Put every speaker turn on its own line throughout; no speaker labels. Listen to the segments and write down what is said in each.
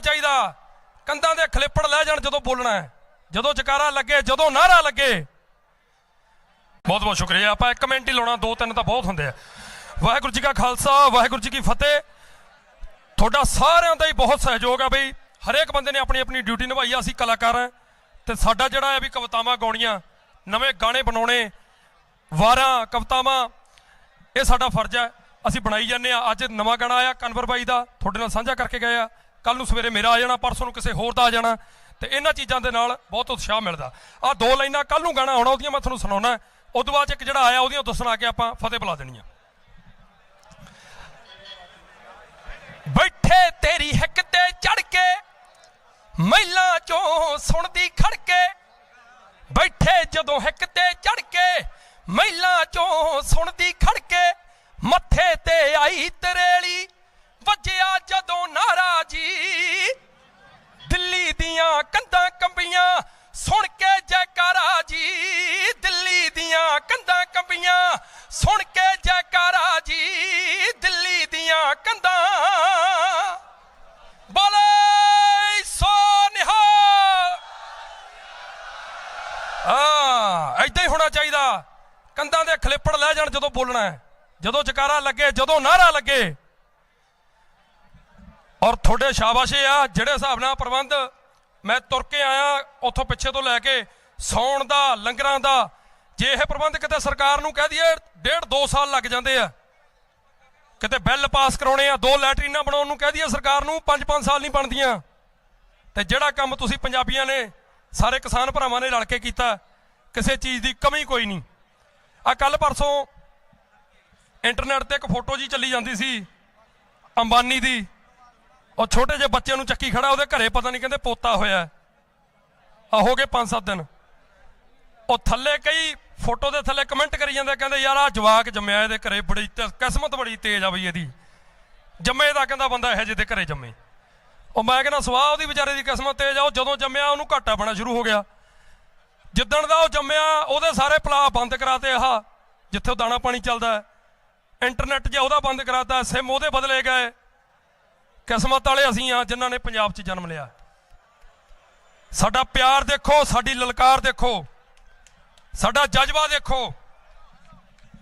ਚਾਹੀਦਾ। ਕੰਧਾਂ ਦੇ ਖਲੇਪੜ ਲੈ ਜਾਣ ਜਦੋਂ ਬੋਲਣਾ ਹੈ। ਜਦੋਂ ਜਕਾਰਾ ਲੱਗੇ, ਜਦੋਂ ਨਾਰਾ ਲੱਗੇ। ਬਹੁਤ ਬਹੁਤ ਸ਼ੁਕਰੀਆ। ਆਪਾਂ ਇੱਕ ਮਿੰਟ ਹੀ ਲਾਉਣਾ, ਦੋ ਤਿੰਨ ਤਾਂ ਬਹੁਤ ਹੁੰਦੇ ਆ। ਵਾਹਿਗੁਰੂ ਜੀ ਕਾ ਖਾਲਸਾ, ਵਾਹਿਗੁਰੂ ਜੀ ਕੀ ਫਤਿਹ। ਤੁਹਾਡਾ ਸਾਰਿਆਂ ਦਾ ਹੀ ਬਹੁਤ ਸਹਿਯੋਗ ਆ ਬਈ। ਹਰੇਕ ਬੰਦੇ ਨੇ ਆਪਣੀ ਆਪਣੀ ਡਿਊਟੀ ਨਿਭਾਈ ਆ, ਅਸੀਂ ਕਲਾਕਾਰ ਹਾਂ ਤੇ ਸਾਡਾ ਜਿਹੜਾ ਹੈ ਵੀ ਕਵਿਤਾਵਾਂ ਗਾਉਣੀਆਂ, ਨਵੇਂ ਗਾਣੇ ਬਣਾਉਣੇ, ਵਾਰਾਂ, ਕਵਿਤਾਵਾਂ, ਇਹ ਸਾਡਾ ਫਰਜ਼ ਹੈ ਅਸੀਂ ਬਣਾਈ ਜਾਂਦੇ ਆ। ਅੱਜ ਨਵਾਂ ਗਾਣਾ ਆਇਆ, ਕਨਵਰ ਬਾਈ ਦਾ। ਤੁਹਾਡੇ ਨਾਲ ਸਾਂਝਾ ਕਰਕੇ ਗਏ ਆ। ਕੱਲ ਨੂੰ ਸਵੇਰੇ ਮੇਰਾ ਆ ਜਾਣਾ, ਪਰਸੋਂ ਨੂੰ ਕਿਸੇ ਹੋਰ ਦਾ ਆ ਜਾਣਾ, ਤੇ ਇਹਨਾਂ ਚੀਜ਼ਾਂ ਦੇ ਨਾਲ ਬਹੁਤ ਉਤਸ਼ਾਹ ਮਿਲਦਾ। ਆ ਦੋ ਲਾਈਨਾਂ ਕੱਲ ਨੂੰ ਗਾਣਾ ਆਉਣਾ ਉਹਦੀਆਂ ਮੈਂ ਤੁਹਾਨੂੰ ਸੁਣਾਉਣਾ। ਉਸ ਬਾਅਦ ਇੱਕ ਜਿਹੜਾ ਆਇਆ, ਉਹਦੀਆਂ ਦੱਸਣਾ ਕਿ ਆਪਾਂ ਫਤਿਹ ਬੁਲਾ ਦੇਣੀ ਆ। ਬੈਠੇ ਤੇਰੀ ਹਿੱਕ ਤੇ ਚੜ ਕੇ, ਮਹਿਲਾ ਚੋਂ ਸੁਣਦੀ ਖੜਕੇ। ਬੈਠੇ ਜਦੋਂ ਹਿੱਕ ਤੇ ਚੜ ਕੇ, ਮਹਿਲਾ ਚੋਂ ਸੁਣਦੀ ਖੜਕੇ। ਮੱਥੇ ਤੇ ਆਈ ਤਰੇਲੀ, ਵੱਜਿਆ ਜਦੋਂ ਕੰਬੀਆਂ, ਸੁਣ ਕੇ ਜੈਕਾਰਾ ਜੀ, ਦਿੱਲੀ ਦੀਆਂ ਕੰਧਾਂ ਕੰਬੀਆਂ। ਸੁਣ ਕੇ ਜੈਕਾਰਾ ਜੀ, ਦਿੱਲੀ ਦੀਆਂ ਕੰਧਾਂ। ਬੋਲੇ ਸੋ ਨਿਹਾਲ। ਆ ਐਦਾਂ ਹੀ ਹੋਣਾ ਚਾਹੀਦਾ। ਕੰਧਾਂ ਦੇ ਖਲੇਪੜ ਲੈ ਜਾਣ ਜਦੋਂ ਬੋਲਣਾ ਹੈ। ਜਦੋਂ ਜਕਾਰਾ ਲੱਗੇ, ਜਦੋਂ ਨਾਰਾ ਲੱਗੇ। ਔਰ ਤੁਹਾਡੇ ਸ਼ਾਬਾਸ਼ੇ ਆ, ਜਿਹੜੇ ਹਿਸਾਬ ਨਾਲ ਪ੍ਰਬੰਧ ਮੈਂ ਤੁਰ ਕੇ ਆਇਆ ਉੱਥੋਂ ਪਿੱਛੇ ਤੋਂ ਲੈ ਕੇ ਸੌਣ ਦਾ, ਲੰਗਰਾਂ ਦਾ। ਜੇ ਇਹ ਪ੍ਰਬੰਧ ਕਿਤੇ ਸਰਕਾਰ ਨੂੰ ਕਹਿ ਦਈਏ, ਡੇਢ 2 ਸਾਲ ਲੱਗ ਜਾਂਦੇ ਆ। ਕਿਤੇ ਬਿੱਲ ਪਾਸ ਕਰਾਉਣੇ ਆ, ਦੋ ਲੈਟਰੀਨਾਂ ਬਣਾਉਣ ਨੂੰ ਕਹਿ ਦਈਏ ਸਰਕਾਰ ਨੂੰ 5-5 ਸਾਲ ਨਹੀਂ ਬਣਦੀਆਂ। ਤੇ ਜਿਹੜਾ ਕੰਮ ਤੁਸੀਂ ਪੰਜਾਬੀਆਂ ਨੇ, ਸਾਰੇ ਕਿਸਾਨ ਭਰਾਵਾਂ ਨੇ ਰਲ ਕੇ ਕੀਤਾ, ਕਿਸੇ ਚੀਜ਼ ਦੀ ਕਮੀ ਕੋਈ ਨਹੀਂ। ਆ ਕੱਲ ਪਰਸੋਂ ਇੰਟਰਨੈਟ ਤੇ ਇੱਕ ਫੋਟੋ ਜੀ ਚੱਲੀ ਜਾਂਦੀ ਸੀ, ਅੰਬਾਨੀ ਦੀ। ਉਹ ਛੋਟੇ ਜਿਹੇ ਬੱਚੇ ਨੂੰ ਚੱਕੀ ਖੜਾ, ਉਹਦੇ ਘਰੇ ਪਤਾ ਨਹੀਂ ਕਹਿੰਦੇ ਪੋਤਾ ਹੋਇਆ ਆ ਹੋ ਗਏ 5-7 ਦਿਨ। ਉਹ ਥੱਲੇ ਕਈ ਫੋਟੋ ਦੇ ਥੱਲੇ ਕਮੈਂਟ ਕਰੀ ਜਾਂਦੇ ਕਹਿੰਦੇ ਯਾਰ ਆ ਜਵਾਕ ਜੰਮਿਆ, ਇਹਦੇ ਘਰੇ ਬੜੀ ਕਿਸਮਤ ਬੜੀ ਤੇਜ਼ ਆ ਬਈ ਇਹਦੀ। ਜੰਮੇ ਦਾ ਕਹਿੰਦਾ ਬੰਦਾ ਇਹੋ ਜਿਹੇ ਦੇ ਘਰੇ ਜੰਮੇ। ਉਹ ਮੈਂ ਕਹਿੰਦਾ ਸਵਾਹ ਉਹਦੀ ਵਿਚਾਰੇ ਦੀ ਕਿਸਮਤ ਤੇਜ਼ ਆ, ਉਹ ਜਦੋਂ ਜੰਮਿਆ ਉਹਨੂੰ ਘਾਟਾ ਬਣਾ ਸ਼ੁਰੂ ਹੋ ਗਿਆ। ਜਿੱਦਣ ਦਾ ਉਹ ਜੰਮਿਆ, ਉਹਦੇ ਸਾਰੇ ਪਲਾ ਬੰਦ ਕਰਾਤੇ ਆਹ, ਜਿੱਥੇ ਉਹ ਦਾਣਾ ਪਾਣੀ ਚੱਲਦਾ ਹੈ। ਇੰਟਰਨੈਟ ਜੇ ਉਹਦਾ ਬੰਦ ਕਰਾਤਾ, ਸਿਮ ਉਹਦੇ ਬਦਲੇ ਗਏ। ਕਿਸਮਤ ਵਾਲੇ ਅਸੀਂ ਆ ਜਿਨ੍ਹਾਂ ਨੇ ਪੰਜਾਬ 'ਚ ਜਨਮ ਲਿਆ। ਸਾਡਾ ਪਿਆਰ ਦੇਖੋ, ਸਾਡੀ ਲਲਕਾਰ ਦੇਖੋ, ਸਾਡਾ ਜਜ਼ਬਾ ਦੇਖੋ।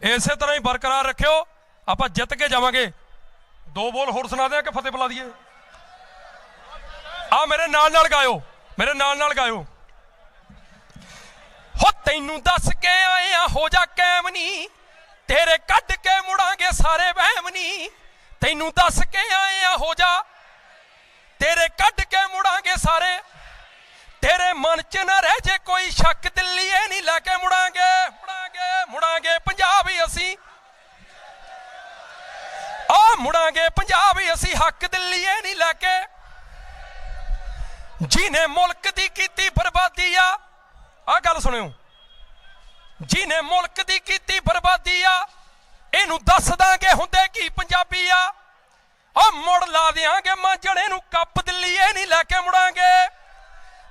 ਇਸੇ ਤਰ੍ਹਾਂ ਹੀ ਬਰਕਰਾਰ ਰੱਖਿਓ, ਆਪਾਂ ਜਿੱਤ ਕੇ ਜਾਵਾਂਗੇ। ਦੋ ਬੋਲ ਹੋਰ ਸੁਣਾ ਦਿਆਂ ਕਿ ਫਤਿਹ ਬੁਲਾ ਦਈਏ? ਆ ਮੇਰੇ ਨਾਲ ਨਾਲ ਗਾਇਓ, ਮੇਰੇ ਨਾਲ ਨਾਲ ਗਾਇਓ। ਹੋ ਤੈਨੂੰ ਦੱਸ ਕੇ ਆਏ ਆ, ਹੋ ਜਾ ਕੈਮ ਨੀ। ਤੇਰੇ ਕੱਢ ਕੇ ਮੁੜਾਂਗੇ ਸਾਰੇ ਵਹਿਮ ਨੀ। ਤੈਨੂੰ ਦੱਸ ਕੇ ਆਏ ਆ ਹੋ ਜਾ। ਤੇਰੇ ਕੱਢ ਕੇ ਮੁੜਾਂਗੇ ਸਾਰੇ। ਤੇਰੇ ਮਨ 'ਚ ਨਾ ਰਹਿ ਜੇ ਕੋਈ ਸ਼ੱਕ, ਦਿੱਲੀ ਇਹ ਨਹੀਂ ਲੈ ਕੇ ਮੁੜਾਂਗੇ। ਮੁੜਾਂਗੇ ਮੁੜਾਂਗੇ ਪੰਜਾਬ ਹੀ ਅਸੀਂ। ਆ ਮੁੜਾਂਗੇ ਪੰਜਾਬ ਹੀ ਅਸੀਂ, ਹੱਕ ਦਿੱਲੀ ਇਹ ਨਹੀਂ ਲੈ ਕੇ। ਜਿਹਨੇ ਮੁਲਕ ਦੀ ਕੀਤੀ ਬਰਬਾਦੀ ਆ ਆ ਗੱਲ ਸੁਣਿਓ। ਜਿਹਨੇ ਮੁਲਕ ਦੀ ਕੀਤੀ ਬਰਬਾਦੀ ਆ, ਇਹਨੂੰ ਦੱਸ ਦਾਂਗੇ ਹੁੰਦੇ ਮੁੜ ਲਾ ਦਿਆਂਗੇ ਮਾਂਜਣੇ ਨੂੰ ਕੱਪ ਦਿੱਲੀ ਇਹ ਨਹੀਂ ਲੈ ਕੇ ਮੁੜਾਂਗੇ।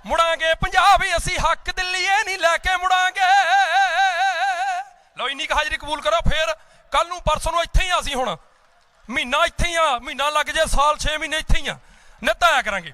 ਮੁੜਾਂਗੇ ਪੰਜਾਬ ਹੀ ਅਸੀਂ ਹੱਕ ਦਿੱਲੀ ਇਹ ਨਹੀਂ ਲੈ ਕੇ ਮੁੜਾਂਗੇ। ਲਓ, ਇੰਨੀ ਕੁ ਹਾਜ਼ਰੀ ਕਬੂਲ ਕਰੋ, ਫੇਰ ਕੱਲ ਨੂੰ ਪਰਸੋਂ ਨੂੰ ਇੱਥੇ ਹੀ ਆ ਅਸੀਂ ਹੁਣ। ਮਹੀਨਾ ਇੱਥੇ ਹੀ ਆ, ਮਹੀਨਾ ਲੱਗ ਜੇ, ਸਾਲ 6 ਮਹੀਨੇ ਇੱਥੇ ਹੀ ਆ। ਨਿੱਤ ਆਇਆ ਕਰਾਂਗੇ।